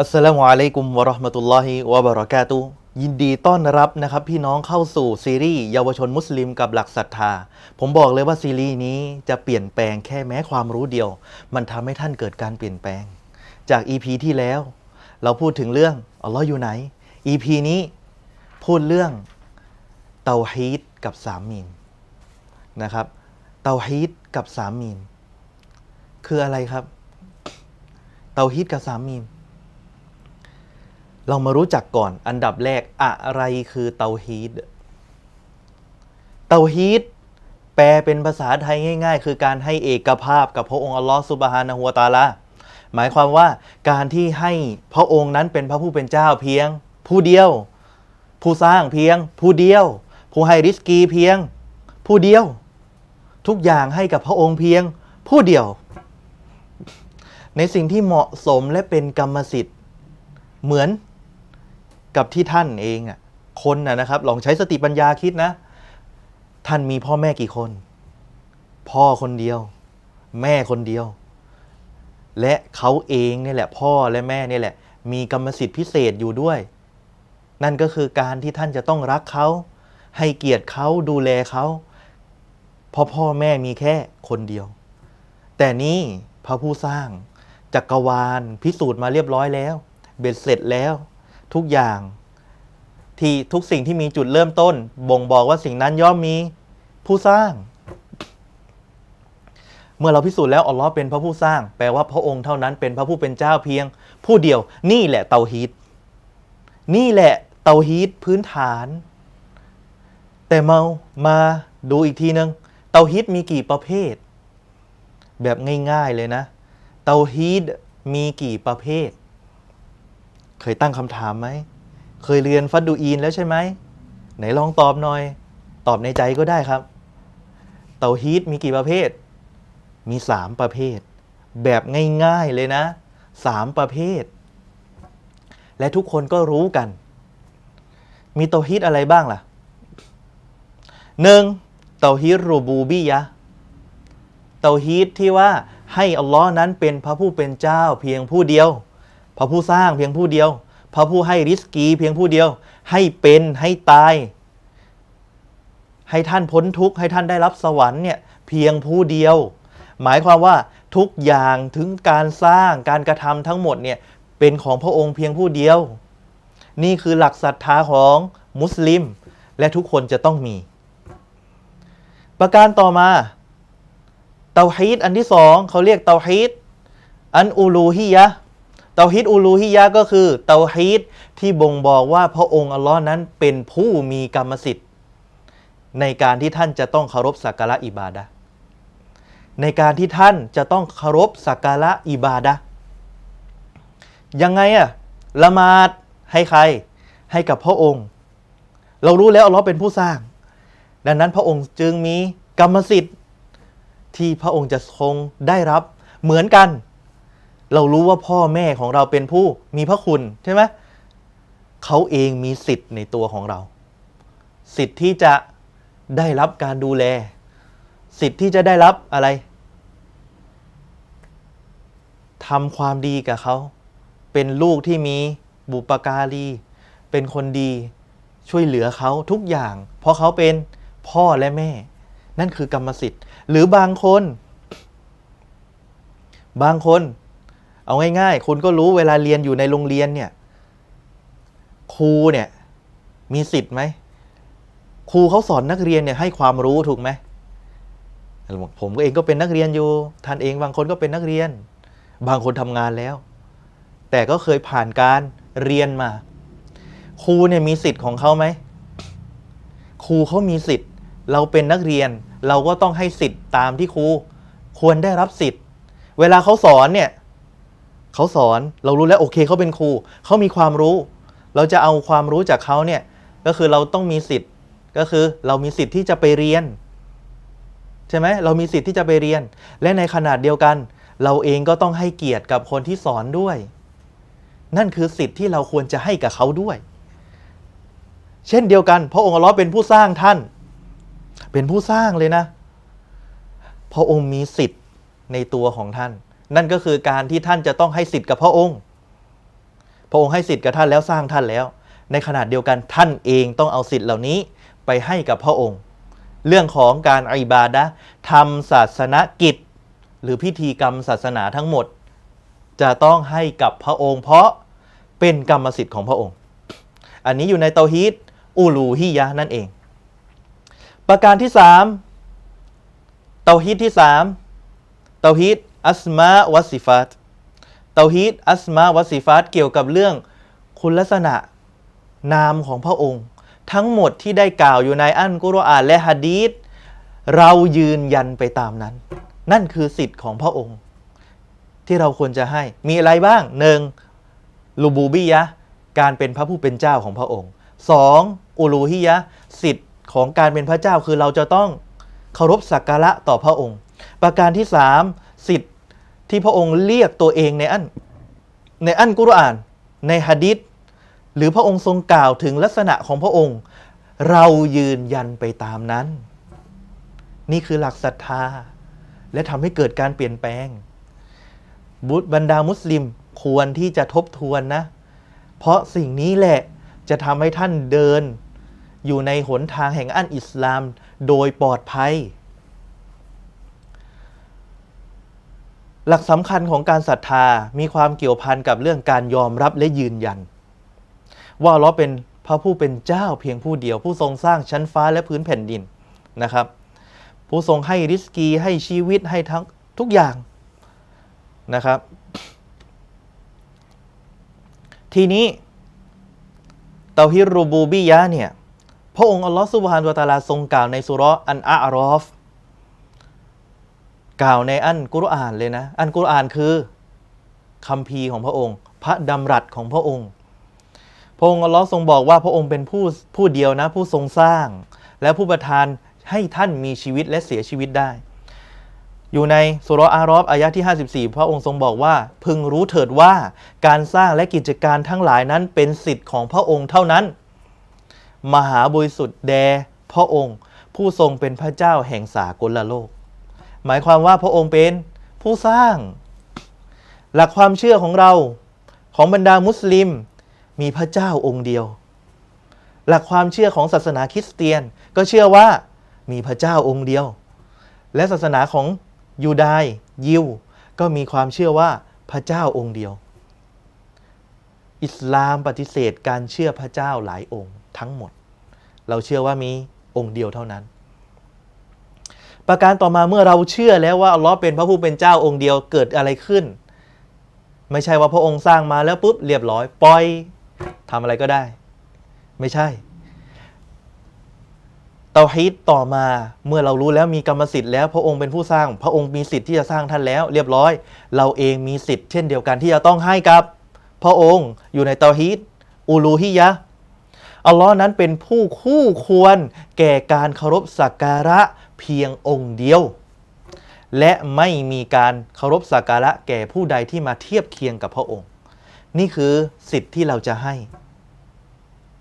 อัสสลามุอะลัยกุมวะราะห์มะตุลลอฮิวะบะเราะกาตุยินดีต้อนรับนะครับพี่น้องเข้าสู่ซีรีส์เยาวชนมุสลิมกับหลักศรัทธา ผมบอกเลยว่าซีรีส์นี้จะเปลี่ยนแปลงแค่แม้ความรู้เดียว มันทำให้ท่านเกิดการเปลี่ยนแปลง จาก EP ที่แล้ว เราพูดถึงเรื่องอัลลอฮ์อยู่ไหน EP นี้พูดเรื่องเตาฮีดกับสามมีมนะครับเตาฮีดกับสามมีมคืออะไรครับ เตาฮีดกับสามมีม เรามารู้จักก่อนอันดับแรกอะไรคือเตาฮีดเตาฮีดแปลเป็นภาษาไทยง่าย ๆ คือการให้เอกภาพกับพระองค์อัลลอฮฺซุบฮานะฮูวตาลาหมายความว่าการที่ให้พระองค์นั้นเป็นพระผู้เป็นเจ้าเพียง ผู้เดียว ผู้สร้างเพียง ผู้เดียว ผู้ให้ริสกีเพียง ผู้เดียว ทุกอย่างให้กับพระองค์เพียง ผู้เดียว ในสิ่งที่เหมาะสมและเป็นกรรมสิทธิ์ เหมือน กับที่ท่านเองอะคนนะครับลองใช้สติปัญญาคิดนะ ท่านมีพ่อแม่กี่คน พ่อคนเดียว แม่คนเดียว และเขาเองเนี่แหละ พ่อและแม่เนี่แหละ มีกรรมสิทธิ์พิเศษอยู่ด้วย นั่นก็คือการที่ท่านจะต้องรักเขา ให้เกียรติเขาดูแลเขาเพราะพ่อแม่มีแค่คนเดียว แต่นี่พระผู้สร้างจักรวาลพิสูจน์มาเรียบร้อยแล้ว เบ็ดเสร็จแล้ว ทุกอย่าง ที่ทุกสิ่งที่มีจุดเริ่มต้น บ่งบอกว่าสิ่งนั้นย่อมมีผู้สร้าง เมื่อเราพิสูจน์แล้วอัลลอฮ์เป็นพระผู้สร้าง แปลว่าพระองค์เท่านั้นเป็นพระผู้เป็นเจ้าเพียง ผู้เดียว นี่แหละเตาฮีดนี่แหละเตาฮีดพื้นฐาน แต่เมามาดูอีกทีนึงเตาฮีดมีกี่ประเภท แบบง่ายๆเลยนะ เตาฮีดมีกี่ประเภท เคยตั้งคำถามไหม เคยเรียนฟัดดูอีนแล้วใช่ไหม ไหนลองตอบหน่อย ตอบในใจก็ได้ครับ เตาฮีดมีกี่ประเภท มีสามประเภท แบบง่ายๆเลยนะสามประเภท และทุกคนก็รู้กัน มีเตาฮีดอะไรบ้างล่ะหนึ่งเตาฮีดรูบูบียะเตาฮีดที่ว่าให้อัลลอฮ์นั้นเป็นพระผู้เป็นเจ้าเพียงผู้เดียว พระผู้สร้างเพียงผู้เดียว พระผู้ให้ริสกีเพียงผู้เดียว ให้เป็นให้ตาย ให้ท่านพ้นทุกข์ให้ท่านได้รับสวรรค์เนี่ยเพียงผู้เดียว หมายความว่าทุกอย่างถึงการสร้างการกระทำทั้งหมดเนี่ยเป็นของพระองค์เพียงผู้เดียว นี่คือหลักศรัทธาของมุสลิม และทุกคนจะต้องมี ประการต่อมาเตาฮีดอันที่สองเขาเรียกเตาฮีดอันอูลูฮียะ เตาฮีดอูลูฮียะก็คือเตาฮีดที่บ่งบอกว่าพระองค์อัลลอฮ์นั้นเป็นผู้มีกรรมสิทธิ์ ในการที่ท่านจะต้องเคารพสักการะอิบาดะในการที่ท่านจะต้องเคารพสักการะอิบาดะยังไงอะละหมาดให้ใครให้กับพระองค์ เรารู้แล้วอัลลอฮ์เป็นผู้สร้าง ดังนั้นพระองค์จึงมีกรรมสิทธิ์ที่พระองค์จะคงได้รับเหมือนกัน เรารู้ว่าพ่อแม่ของเราเป็นผู้มีพระคุณใช่ไหมเขาเองมีสิทธิ์ในตัวของเรา สิทธิ์ที่จะได้รับการดูแล สิทธิ์ที่จะได้รับอะไรทำความดีกับเขา เป็นลูกที่มีบุปการี เป็นคนดีช่วยเหลือเขาทุกอย่าง เพราะเขาเป็นพ่อและแม่ นั่นคือกรรมสิทธิ์ หรือบางคน บางคน เอาง่ายๆ คุณก็รู้เวลาเรียนอยู่ในโรงเรียนเนี่ย ครูเนี่ย มีสิทธิ์ไหม ครูเขาสอนนักเรียนเนี่ยให้ความรู้ถูกไหม ผมก็เองก็เป็นนักเรียนอยู่ ท่านเองบางคนก็เป็นนักเรียน บางคนทำงานแล้ว แต่ก็เคยผ่านการเรียนมา ครูเนี่ยมีสิทธิ์ของเขาไหม ครูเขามีสิทธิ์ เราเป็นนักเรียน เราก็ต้องให้สิทธิ์ตามที่ครู ควรได้รับสิทธิ์ เวลาเขาสอนเนี่ย เขาสอนเรารู้แล้วโอเคเขาเป็นครูเขามีความรู้ เราจะเอาความรู้จากเขาเนี่ยก็คือเราต้องมีสิทธิ์ก็คือเรามีสิทธิ์ที่จะไปเรียน ใช่ไหมเรามีสิทธิ์ที่จะไปเรียน และในขนาดเดียวกัน เราเองก็ต้องให้เกียรติกับคนที่สอนด้วย นั่นคือสิทธิ์ที่เราควรจะให้กับเขาด้วย เช่นเดียวกัน พระองค์อัลเลอฮ์เป็นผู้สร้างท่าน เป็นผู้สร้างเลยนะพระองค์มีสิทธิ์ในตัวของท่าน นั่นก็คือการที่ท่านจะต้องให้สิทธิ์กับพระองค์ พระองค์ให้สิทธิ์กับท่านแล้วสร้างท่านแล้ว ในขนาดเดียวกันท่านเองต้องเอาสิทธิ์เหล่านี้ไปให้กับพระองค์ เรื่องของการอิบาดะทำศาสนกิจ หรือพิธีกรรมศาสนาทั้งหมด จะต้องให้กับพระองค์ เพราะเป็นกรรมสิทธิ์ของพระองค์ อันนี้อยู่ในเตาฮีดอูลูฮิยะนั่นเอง ประการที่สามเตาฮีดที่สามเตาฮีด อัสมาวัสิฟัตเตาฮีดอัสมาวัสิฟัตเกี่ยวกับเรื่องคุณลักษณะนามของพระองค์ ทั้งหมดที่ได้กล่าวอยู่ในอันกุรอานและฮะดีษเรายืนยันไปตามนั้น นั่นคือสิทธิ์ของพระองค์ ที่เราควรจะให้มีอะไรบ้างหนึ่งลูบูบียะการเป็นพระผู้เป็นเจ้าของพระองค์สองอูลูฮิยะสิทธิ์ของการเป็นพระเจ้าคือเราจะต้องเคารพสักการะต่อพระองค์ ประการที่สามสิทธิ์ ที่พระองค์เรียกตัวเองในอันในอันกุรอาน ในฮะดิษหรือพระองค์ทรงกล่าวถึงลักษณะของพระองค์ เรายืนยันไปตามนั้น นี่คือหลักศรัทธา และทำให้เกิดการเปลี่ยนแปลง บุตรบรรดามุสลิมควรที่จะทบทวนนะ เพราะสิ่งนี้แหละจะทำให้ท่านเดิน อยู่ในหนทางแห่งอันอิสลามโดยปลอดภัย หลักสำคัญของการศรัทธามีความเกี่ยวพันกับเรื่องการยอมรับและยืนยัน ว่าเราเป็นพระผู้เป็นเจ้าเพียงผู้เดียวผู้ทรงสร้างชั้นฟ้าและพื้นแผ่นดินนะครับ ผู้ทรงให้ริสกีให้ชีวิตให้ทั้งทุกอย่างนะครับ ทีนี้เตาฮิรูบูบียะเนี่ยพระองค์อัลลอฮฺสุบฮานวะตาลาทรงกล่าวในสุรอันอาอรอฟ กล่าวในอันกุรอานเลยนะ อันกุรอานคือคำพีของพระองค์ พระดำรัสของพระองค์ พระองค์อัลลอฮ์ทรงบอกว่าพระองค์เป็นผู้ผู้เดียวนะ ผู้ทรงสร้าง และผู้ประทานให้ท่านมีชีวิตและเสียชีวิตได้ อยู่ในสุรอารอฟอายะที่ 54 พระองค์ทรงบอกว่า พึงรู้เถิดว่าการสร้างและกิจการทั้งหลายนั้นเป็นสิทธิ์ของพระองค์เท่านั้น มหาบริสุทธิ์แด่พระองค์ ผู้ทรงเป็นพระเจ้าแห่งสากลโลก หมายความว่าพระองค์เป็นผู้สร้าง หลักความเชื่อของเราของบรรดามุสลิม มีพระเจ้าองค์เดียว หลักความเชื่อของศาสนาคริสเตียนก็เชื่อว่ามีพระเจ้าองค์เดียว และศาสนาของยูดายยิว ก็มีความเชื่อว่าพระเจ้าองค์เดียว อิสลามปฏิเสธการเชื่อพระเจ้าหลายองค์ทั้งหมด เราเชื่อว่ามีองค์เดียวเท่านั้น ประการต่อมาเมื่อเราเชื่อแล้วว่าอัลลอฮ์เป็นพระผู้เป็นเจ้าองค์เดียวเกิดอะไรขึ้น ไม่ใช่ว่าพระองค์สร้างมาแล้วปุ๊บเรียบร้อยปล่อยทำอะไรก็ได้ ไม่ใช่เตาฮีดต่อมาเมื่อเรารู้แล้วมีกรรมสิทธิ์แล้วพระองค์เป็นผู้สร้าง พระองค์มีสิทธิ์ที่จะสร้างท่านแล้ว เรียบร้อย เราเองมีสิทธิ์เช่นเดียวกันที่จะต้องให้กับ พระองค์อยู่ในเตาฮีดอูลูฮิยะอัลลอฮ์นั้นเป็นผู้คู่ควรแก่การเคารพสักการะ เพียงองค์เดียว และไม่มีการเคารพสักการะแก่ผู้ใดที่มาเทียบเคียงกับพระองค์ นี่คือสิทธิ์ที่เราจะให้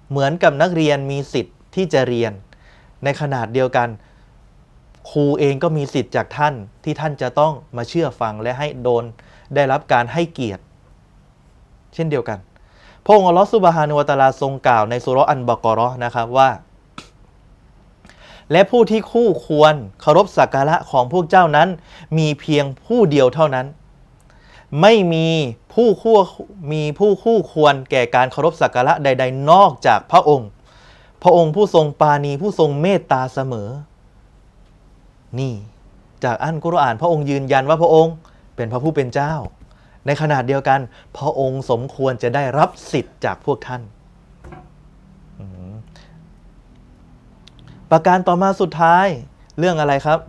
เหมือนกับนักเรียนมีสิทธิ์ที่จะเรียน ในขนาดเดียวกัน ครูเองก็มีสิทธิ์จากท่านที่ท่านจะต้องมาเชื่อฟังและให้โดนได้รับการให้เกียรติ เช่นเดียวกัน พระองค์อัลลอฮฺซุบฮานุวะตะอาลาทรงกล่าวในสุรอันบกราะนะครับว่า และผู้ที่คู่ควรเคารพสักการะของพวกเจ้านั้น มีเพียงผู้เดียวเท่านั้น ไม่มีผู้คู่มีผู้คู่ควรแก่การเคารพสักการะใด ๆ นอกจากพระองค์ พระองค์ผู้ทรงปาณีผู้ทรงเมตตาเสมอ นี่จากอันกุรอานพระองค์ยืนยันว่าพระองค์เป็นพระผู้เป็นเจ้า ในขนาดเดียวกัน พระองค์สมควรจะได้รับสิทธิ์จากพวกท่านอืม ประการต่อมาสุดท้ายเรื่องอะไรครับ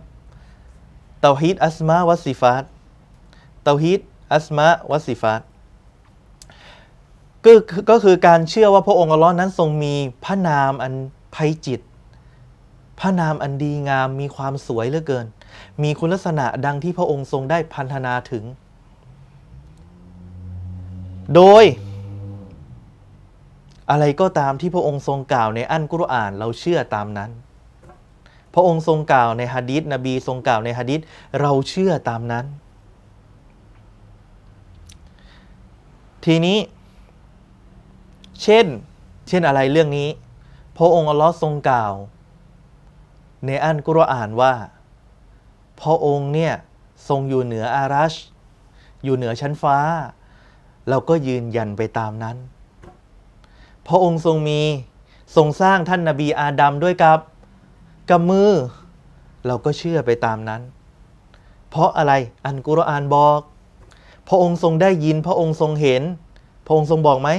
เตาฮีดอัสมาวัสซิฟาตเตาฮีดอัสมาวัสซิฟาตก็คือก็คือการเชื่อว่าพระองค์อัลลอฮ์นั้นทรงมีพระนามอันไพจิต พระนามอันดีงามมีความสวยเหลือเกิน มีคุณลักษณะดังที่พระองค์ทรงได้พันธนาถึง โดย อะไรก็ตามที่พระองค์ทรงกล่าวในอันกุรอานเราเชื่อตามนั้น พระองค์ทรงกล่าวในฮะดีษนบีทรงกล่าวในฮะดีษเราเชื่อตามนั้น ทีนี้ เช่น เช่นอะไรเรื่องนี้ พระองค์อัลลอฮ์ทรงกล่าว ในอันกุรอานว่า พระองค์เนี่ยทรงอยู่เหนืออารัช อยู่เหนือชั้นฟ้า เราก็ยืนยันไปตามนั้น พระองค์ทรงมีทรงสร้างท่านนาบีอาดัมด้วยกับ กับมือ เราก็เชื่อไปตามนั้น เพราะอะไรอันกุรอานบอก พระองค์ทรงได้ยิน พระองค์ทรงเห็น พระองค์ทรงบอกไหม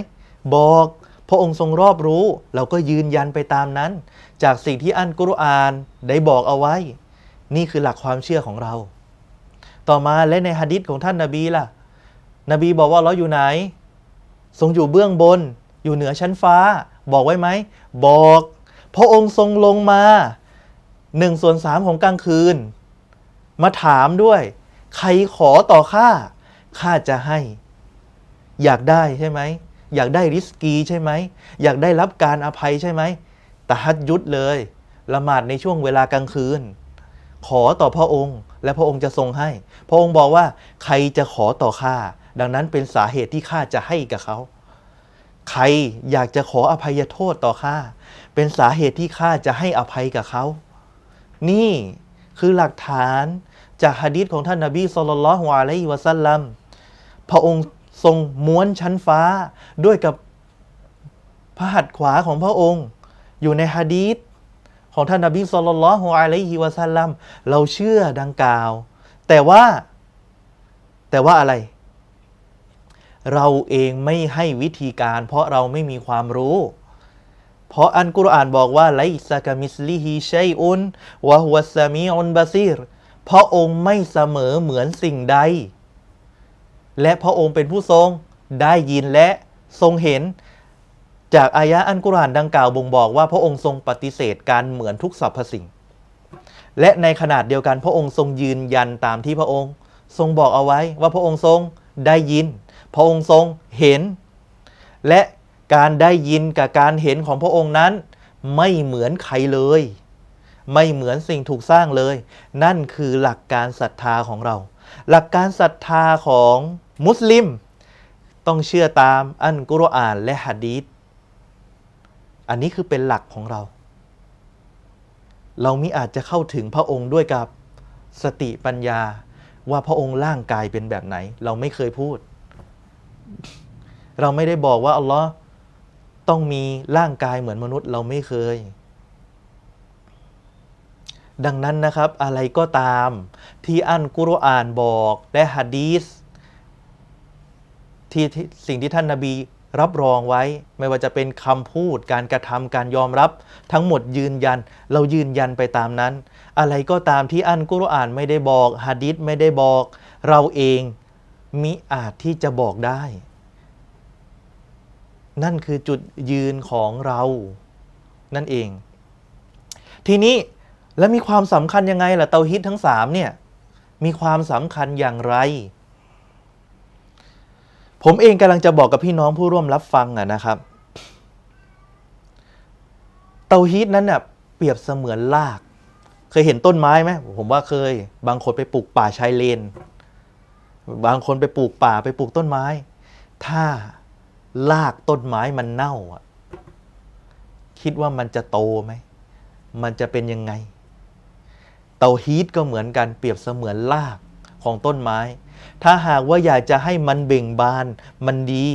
บอก พระองค์ทรงรอบรู้ เราก็ยืนยันไปตามนั้น จากสิ่งที่อันกุรอานได้บอกเอาไว้ นี่คือหลักความเชื่อของเรา ต่อมาและในฮะดิษของท่านนาบีล่ะ นบีบอกว่าเราอยู่ไหน ทรงอยู่เบื้องบน อยู่เหนือชั้นฟ้า บอกไว้ไหม บอกพระองค์ทรงลงมา หนึ่งส่วนสามของกลางคืน มาถามด้วย ใครขอต่อข้าข้าจะให้ อยากได้ใช่ไหม อยากได้ริสกีใช่ไหม อยากได้รับการอภัยใช่ไหมตะฮัดยุดเลย ละหมาดในช่วงเวลากลางคืน ขอต่อพระองค์ และพระองค์จะทรงให้ พระองค์บอกว่า ใครจะขอต่อข้าดังนั้นเป็นสาเหตุที่ข้าจะให้กับเขาใครอยากจะขออภัยโทษต่อข้าเป็นสาเหตุที่ข้าจะให้อภัยกับเขา นี่คือหลักฐานจากฮะดีษของท่านนาบีสุลต่านละฮ์อะลัยวะสัลลัมพระองค์ทรงม้วนชั้นฟ้าด้วยกับพระหัตถ์ขวาของพระองค์ อยู่ในฮะดีษของท่านนาบีสุลต่านละฮ์อะลัยฮิวะสัลลัมเราเชื่อดังกล่าว แต่ว่าแต่ว่าอะไร เราเองไม่ให้วิธีการ เพราะเราไม่มีความรู้ เพราะอันกุรอานบอกว่าไลซากามิสลิฮิชัยอุนวะฮุวสซามีอุนบาซีรพระองค์ไม่เสมอเหมือนสิ่งใด และพระองค์เป็นผู้ทรงได้ยินและทรงเห็น จากอายะอันกุรอานดังกล่าวบ่งบอกว่าพระองค์ทรงปฏิเสธการเหมือนทุกสรรพสิ่ง และในขนาดเดียวกันพระองค์ทรงยืนยันตามที่พระองค์ ทรงบอกเอาไว้ว่าพระองค์ทรงได้ยิน พระองค์ทรงเห็น และ การได้ยินกับการเห็นของพระองค์นั้น ไม่เหมือนใครเลย ไม่เหมือนสิ่งถูกสร้างเลย นั่นคือหลักการศรัทธาของเรา หลักการศรัทธาของมุสลิม ต้องเชื่อตามอันกุรอานและฮะดีษอันนี้คือเป็นหลักของเรา เรามิอาจจะเข้าถึงพระองค์ด้วยกับสติปัญญาว่าพระองค์ร่างกายเป็นแบบไหน เราไม่เคยพูด เราไม่ได้บอกว่าอัลลอฮ์ ต้องมีร่างกายเหมือนมนุษย์เราไม่เคย ดังนั้นนะครับอะไรก็ตามที่อันกุรอานบอกและฮะดีสที่สิ่งที่ท่านนาบีรับรองไว้ ไม่ว่าจะเป็นคำพูดการกระทำการยอมรับ ทั้งหมดยืนยัน เรายืนยันไปตามนั้น อะไรก็ตามที่อันกุรอานไม่ได้บอกฮะดีสไม่ได้บอก เราเองมิอาจที่จะบอกได้ นั่นคือจุดยืนของเรานั่นเอง ทีนี้แล้วมีความสำคัญยังไงล่ะเตาฮิตทั้งสามเนี่ยมีความสำคัญอย่างไร ผมเองกำลังจะบอกกับพี่น้องผู้ร่วมรับฟังอะนะครับ เตาฮีตนั้นเนี่ยเปรียบเสมือนราก เคยเห็นต้นไม้ไหมผมว่าเคย บางคนไปปลูกป่าชายเลน บางคนไปปลูกป่าไปปลูกต้นไม้ ถ้า รากต้นไม้มันเน่าอะคิดว่ามันจะโตไหม มันจะเป็นยังไง เตาฮีตก็เหมือนกันเปรียบเสมือนรากของต้นไม้ ถ้าหากว่าอยากจะให้มันเบ่งบานมันดี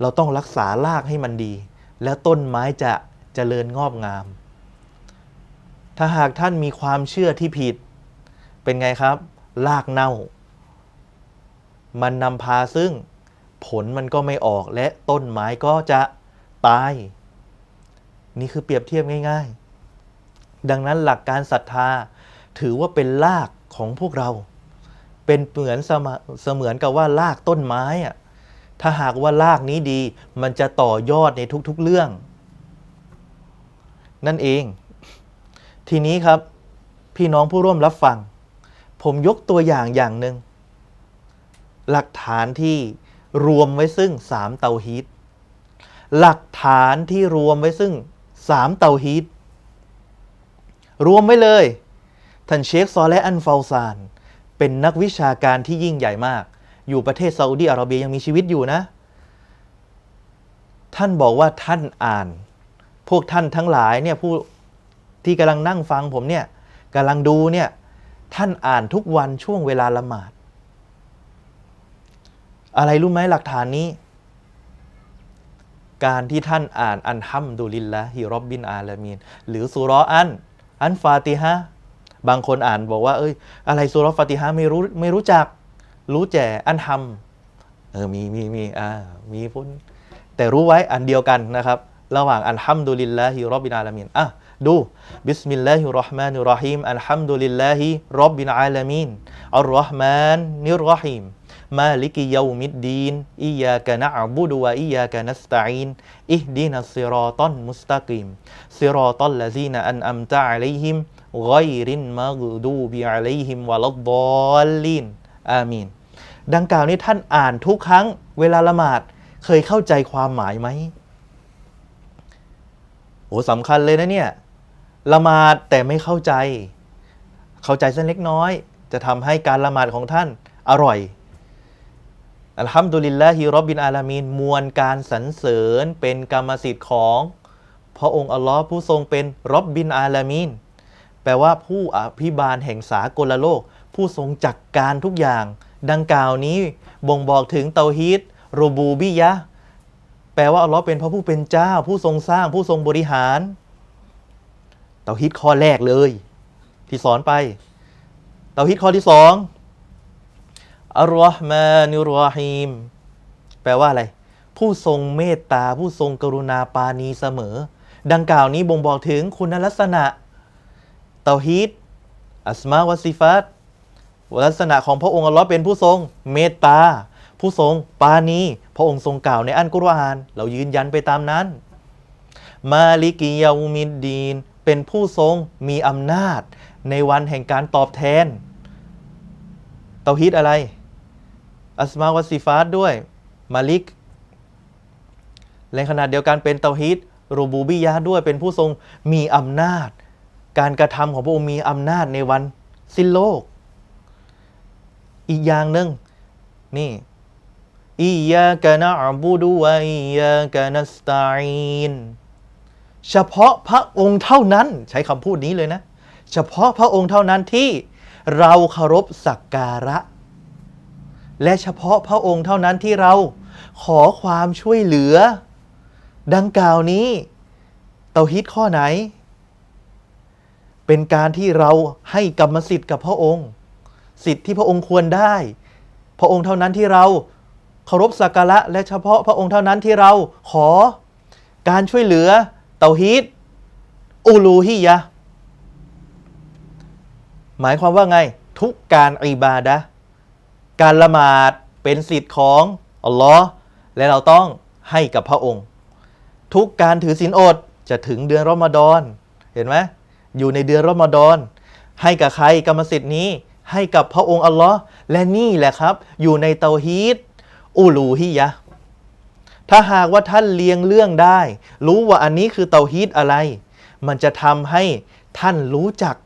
เราต้องรักษารากให้มันดี แล้วต้นไม้จะจะเจริญงอกงาม ถ้าหากท่านมีความเชื่อที่ผิด เป็นไงครับ รากเน่า มันนำพาซึ่ง ผลมันก็ไม่ออกและต้นไม้ก็จะตาย นี่คือเปรียบเทียบง่ายๆ ดังนั้นหลักการศรัทธาถือว่าเป็นรากของพวกเรา เป็นเหมือนเสมเสมือนกับว่ารากต้นไม้อะถ้าหากว่าลากนี้ดีมันจะต่อยอดในทุกๆเรื่อง นั่นเอง ทีนี้ครับพี่น้องผู้ร่วมรับฟัง ผมยกตัวอย่างอย่างหนึ่งหลักฐานที่ รวมไว้ซึ่งสามเตาฮีตหลักฐานที่รวมไว้ซึ่งสามเตาฮีตรวมไว้เลย ท่านเชคซอและอันฟาวซาน เป็นนักวิชาการที่ยิ่งใหญ่มาก อยู่ประเทศซาอุดีอาระเบียยังมีชีวิตอยู่นะ ท่านบอกว่าท่านอ่าน พวกท่านทั้งหลายเนี่ยผู้ที่กำลังนั่งฟังผมเนี่ยกำลังดูเนี่ยท่านอ่านทุกวันช่วงเวลาละหมาด อะไรรู้ไหมหลักฐานนี้ การที่ท่านอ่านอันฮัมดุลิลละฮิรอบบินอาลามีน หรือสุราะห์อัน อันฟาติฮะบางคนอ่านบอกว่าเอ้ย อะไรสุรฟาติฮะไม่รู้ไม่รู้จัก รู้แจ่อันฮัมเออมีมีมีอ่ามีพุ้นแต่รู้ไว้อันเดียวกันนะครับ ระหว่างอันฮัมดุลิลลาฮิรอบบินอาลามีนอะดูบิสมิลลาฮิรราะห์มานิรราะฮีมอัลฮัมดุลิลลาฮิรอบบินอาลามีนอัลเราะห์ม านิรเราะฮีม مالك يوم الدين إياك نعبد وإياك نستعين اهدنا الصراط المستقيم صراط الذين أنعمت عليهم غير المغضوب عليهم ولا الضالين อามีน ดังกล่าวนี้ท่านอ่านทุกครั้งเวลาละหมาด เคยเข้าใจความหมายไหมโอ้สำคัญเลยนะเนี่ย ละหมาดแต่ไม่เข้าใจ เข้าใจสักเล็กน้อย จะทำให้การละหมาดของท่านอร่อย อัลฮัมดุลิลลาฮิรอบบินอาลามีนมวลการสรรเสริญเป็นกรรมสิทธิ์ของ พระองค์อัลลอฮ์ผู้ทรงเป็นรอบบินอาลามีนแปลว่าผู้อภิบาลแห่งสากลโลก ผู้ทรงจักการทุกอย่าง ดังกล่าวนี้บ่งบอกถึงเตาฮีดโรบูบิยะแปลว่าอัลลอฮ์เป็นพระผู้เป็นเจ้า ผู้ทรงสร้างผู้ทรงบริหาร เตาฮีดข้อแรกเลย ที่สอนไป เตาฮีดข้อที่สอง อัลลอฮ์มานิรรฮีมแปลว่าอะไร ผู้ทรงเมตตา ผู้ทรงกรุณาปานีเสมอ ดังกล่าวนี้บ่งบอกถึงคุณลักษณะเตาฮีดอัสมาวะซิฟัตลักษณะของพระองค์อัลลอฮ์เป็นผู้ทรงเมตตา ผู้ทรงปาณีพระองค์ทรงกล่าวในอันกุรอาน เรายืนยันไปตามนั้น มาลิกิยาอุมิดดีน เป็นผู้ทรงมีอำนาจในวันแห่งการตอบแทน เตาฮีดอะไร อัสมาวะซิฟาตด้วย มาลิก ในขณะเดียวกันเป็นเตาฮีดรูบูบิยะด้วยเป็นผู้ทรงมีอำนาจ การกระทำของพระองค์มีอำนาจในวันสิ้นโลก อีกอย่างหนึ่งนี่อียากะนะอับูดูวะอียากะนัสตาอีนเฉพาะพระองค์เท่านั้นใช้คำพูดนี้เลยนะ เฉพาะพระองค์เท่านั้นที่เราเคารพสักการะ และเฉพาะพระองค์เท่านั้นที่เราขอความช่วยเหลือ ดังกล่าวนี้เตาฮิตข้อไหน เป็นการที่เราให้กรรมสิทธิ์กับพระองค์ สิทธิ์ที่พระองค์ควรได้ พระองค์เท่านั้นที่เราเคารพสักการะและเฉพาะพระองค์เท่านั้นที่เราขอการช่วยเหลือเตาฮีตอูลูฮียะ หมายความว่าไง ทุกการอิบาดะ การละหมาดเป็นสิทธิ์ของอัลลอฮ์และเราต้องให้กับพระองค์ ทุกการถือศีลอดจะถึงเดือนรอมฎอนเห็นไหมอยู่ในเดือนรอมฎอนให้กับใครกรรมสิทธิ์นี้ ให้กับพระองค์อัลลอฮ์และนี่แหละครับ อยู่ในเตาฮีดอูลูฮียะถ้าหากว่าท่านเลียงเรื่องได้ รู้ว่าอันนี้คือเตาฮีดอะไร มันจะทำให้ท่านรู้จัก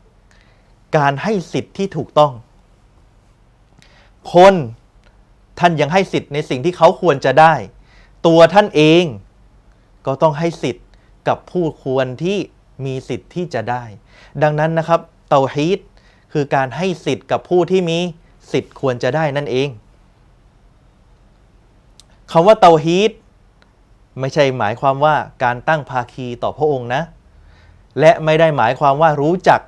การให้สิทธิ์ที่ถูกต้อง คนท่านยังให้สิทธิ์ในสิ่งที่เขาควรจะได้ ตัวท่านเองก็ต้องให้สิทธิ์กับผู้ควรที่มีสิทธิ์ที่จะได้ ดังนั้นนะครับเตาฮีดคือการให้สิทธิ์กับผู้ที่มีสิทธิ์ควรจะได้นั่นเองคำว่าเตาฮีดไม่ใช่หมายความว่าการตั้งภาคีต่อพระองค์นะ และไม่ได้หมายความว่ารู้จัก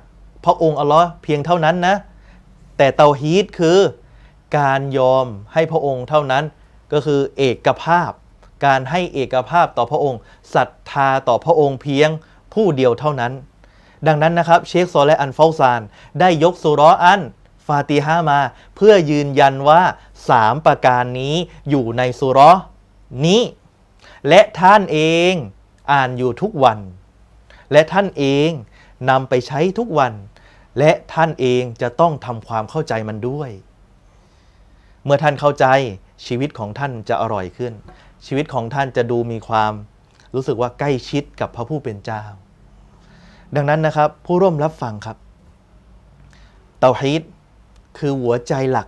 พระองค์อัลลอฮ์เพียงเท่านั้นนะ แต่เตาฮีดคือ การยอมให้พระองค์เท่านั้นก็คือเอกภาพ การให้เอกภาพต่อพระองค์ศรัทธาต่อพระองค์เพียงผู้เดียวเท่านั้น ดังนั้นนะครับเชคโซและอันเฟาซาน ได้ยกสุราะห์อันฟาติฮะมา เพื่อยืนยันว่าสามประการนี้อยู่ในสุราะห์นี้ และท่านเองอ่านอยู่ทุกวัน และท่านเองนำไปใช้ทุกวัน และท่านเองจะต้องทำความเข้าใจมันด้วย เมื่อท่านเข้าใจชีวิตของท่านจะอร่อยขึ้น ชีวิตของท่านจะดูมีความรู้สึกว่าใกล้ชิดกับพระผู้เป็นเจ้า ดังนั้นนะครับผู้ร่วมรับฟังครับ เตาฮีดคือหัวใจหลัก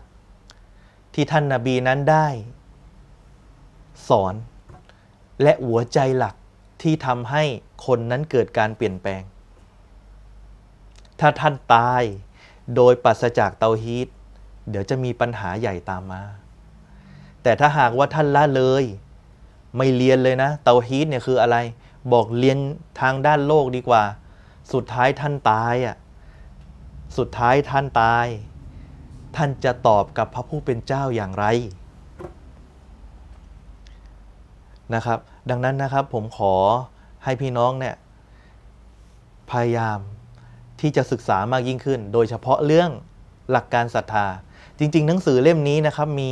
ที่ท่านนาบีนั้นได้ สอน และหัวใจหลักที่ทำให้คนนั้นเกิดการเปลี่ยนแปลง ถ้าท่านตายโดยปราศจากเตาฮีด เดี๋ยวจะมีปัญหาใหญ่ตามมา แต่ถ้าหากว่าท่านละเลย ไม่เรียนเลยนะ เตาฮีดเนี่ยคืออะไร บอกเรียนทางด้านโลกดีกว่า สุดท้ายท่านตายอะ สุดท้ายท่านตาย ท่านจะตอบกับพระผู้เป็นเจ้าอย่างไรนะครับ ดังนั้นนะครับผมขอให้พี่น้องเนี่ยพยายามที่จะศึกษามากยิ่งขึ้น โดยเฉพาะเรื่อง หลักการศรัทธา จริง ๆ หนังสือเล่มนี้นะครับมี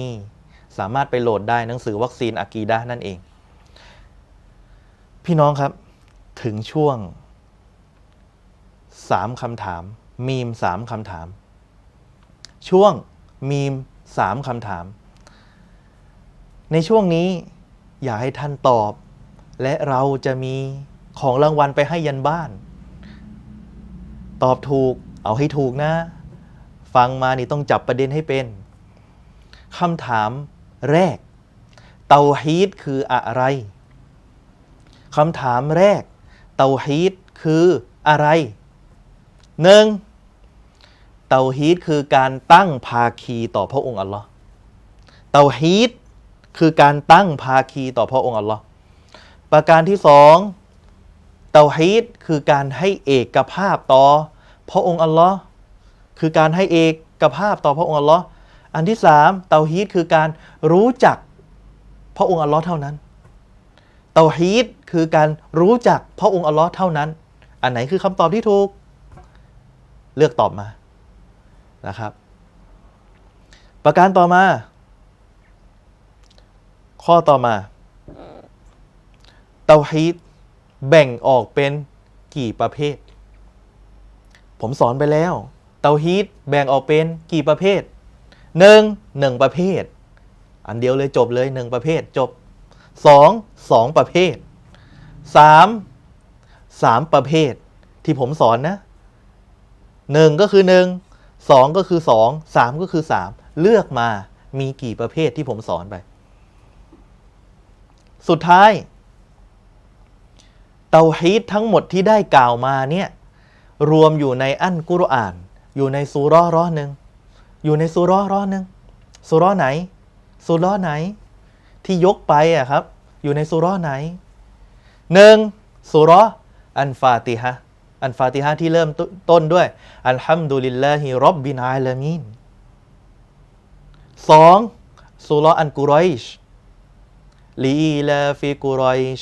สามารถไปโหลดได้หนังสือวัคซีนอากีดะห์นั่นเอง พี่น้องครับถึงช่วงสามคำถาม มีมสามคำถาม ช่วงมีมสามคำถาม ในช่วงนี้อยากให้ท่านตอบ และเราจะมีของรางวัลไปให้ยันบ้าน ตอบถูกเอาให้ถูกนะ ฟังมานี่ต้องจับประเด็นให้เป็นคำถามแรก เตาฮีดคืออะไรคำถามแรก เตาฮีดคืออะไรหนึ่งเตาฮีดคือการตั้งภาคีต่อพระองค์อัลลอฮ์เตาฮีดคือการตั้งภาคีต่อพระองค์อัลลอฮ์ประการที่สองเตาฮีดคือการให้เอกภาพต่อพระองค์อัลลอฮ์ คือการให้เอกภาพต่อพระองค์อัลลอฮ์อันที่สามเตาฮีดคือการรู้จักพระองค์อัลลอฮ์เท่านั้น เตาฮีดคือการรู้จักพระองค์อัลลอฮ์เท่านั้น อันไหนคือคำตอบที่ถูก เลือกตอบมานะครับ ประการต่อมา ข้อต่อมา เตาฮีดแบ่งออกเป็นกี่ประเภท ผมสอนไปแล้ว เตาฮีดแบ่งออกเป็นกี่ประเภทหนึ่งหนึ่งประเภท อันเดียวเลยจบเลยหนึ่งประเภทจบสองสองประเภทสามสามประเภท ที่ผมสอนนะหนึ่งก็คือหนึ่งสองก็คือสองสามก็คือสามเลือกมามีกี่ประเภทที่ผมสอนไป สุดท้าย เตาฮีดทั้งหมดที่ได้กล่าวมาเนี่ยรวมอยู่ในอันกุรอาน อยู่ในซูร้อร้อหนึ่งอยู่ในซูร้อร้อหนึ่งซูร้อไหนซูร้อไหน ที่ยกไปอะครับ อยู่ในซูร้อไหนหนึ่งซูร้ออันฟาติฮะอันฟาติฮะที่เริ่มต้นด้วย อัลฮัมดุลิลลาฮิรับบินอาลามีนสองซูร้ออันกุรอยชลีลาฟิกุรอยช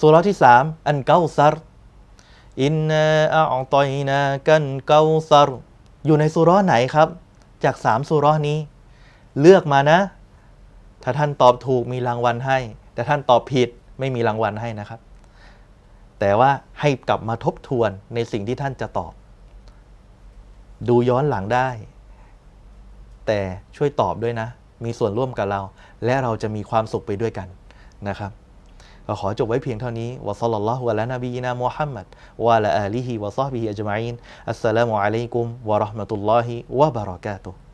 สุราะที่สามอันเกาซัร อินนาอัตอยนากันเกาซัรอยู่ในสุราะห์ไหนครับ จากสามสุราะห์นี้ เลือกมานะ ถ้าท่านตอบถูกมีรางวัลให้ แต่ท่านตอบผิดไม่มีรางวัลให้นะครับ แต่ว่าให้กลับมาทบทวนในสิ่งที่ท่านจะตอบ ดูย้อนหลังได้ แต่ช่วยตอบด้วยนะ มีส่วนร่วมกับเรา และเราจะมีความสุขไปด้วยกันนะครับ ก็ขอจบไว้เพียงเท่านี้วะซัลลัลลอฮุอะลานบีนามุฮัมมัดวะอะลาอาลีฮิวะซอฮบิฮิอัจมัยนอัสสลามุอะลัยกุมวะเราะห์มะตุลลอฮิวะบะเราะกาตุฮ์